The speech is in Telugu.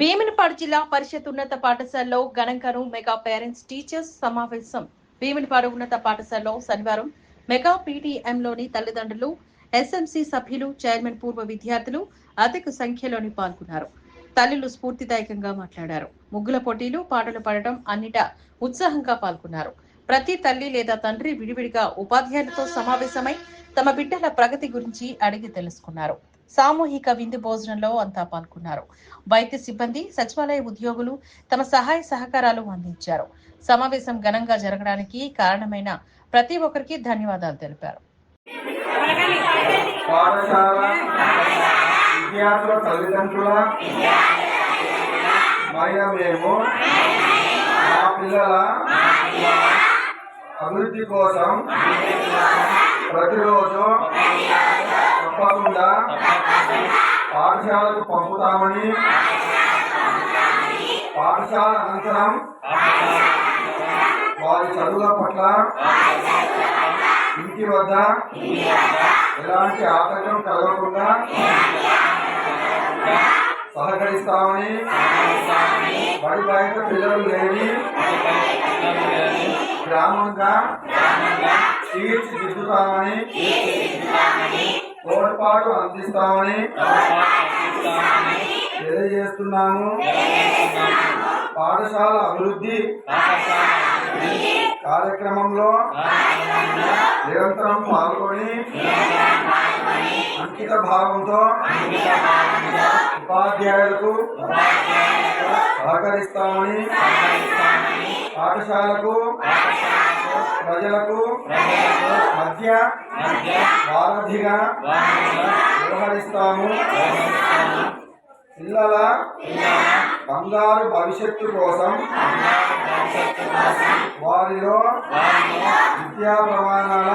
భీమినపాడు జిల్లా పరిషత్ ఉన్నత పాఠశాలలో గణంకరు మెగా పేరెంట్స్ టీచర్స్ సమావేశం. భీమినపాడు ఉన్నత పాఠశాలలో శనివారం మెగా పీటీఎంలోని తల్లిదండ్రులు ఎస్ఎంసీ సభ్యులు చైర్మన్ పూర్వ విద్యార్థులు అధిక సంఖ్యలోని పాల్గొన్నారు. తల్లులు స్ఫూర్తిదాయకంగా మాట్లాడారు. ముగ్గుల పోటీలు పాటలు పాడటం అన్నిట ఉత్సాహంగా పాల్గొన్నారు. ప్రతి తల్లి లేదా తండ్రి విడివిడిగా ఉపాధ్యాయులతో సమావేశమై తమ బిడ్డల ప్రగతి గురించి అడిగి తెలుసుకున్నారు. సామూహిక విందు భోజనంలో అంతా పాల్గొన్నారు. వైద్య సిబ్బంది సచివాలయ ఉద్యోగులు తమ సహాయ సహకారాలు అందించారు. సమావేశం ఘనంగా జరగడానికి కారణమైన ప్రతి ఒక్కరికి ధన్యవాదాలు తెలిపారు. అభివృద్ధి కోసం పాఠశాలకు పంపుతామని పాఠశాల అనంతరం వారి చదువుల పట్ల ఇంటి వద్ద ఎలాంటి ఆటంకం కలగకుండా సహకరిస్తామని బడి బయట పిల్లలు లేని గ్రామంగా తీర్చిదిద్దుతామని పాటు అందిస్తామని తెలియజేస్తున్నాము. పాఠశాల అభివృద్ధి కార్యక్రమంలో నిరంతరం పాల్గొని అంకిత భావంతో ఉపాధ్యాయులకు సహకరిస్తామని పాఠశాలకు ప్రజలకు మధ్య వారధిగా వ్యవహరిస్తాము. పిల్లల బంగారు భవిష్యత్తు కోసం వారిలో విద్యా ప్రమాణాల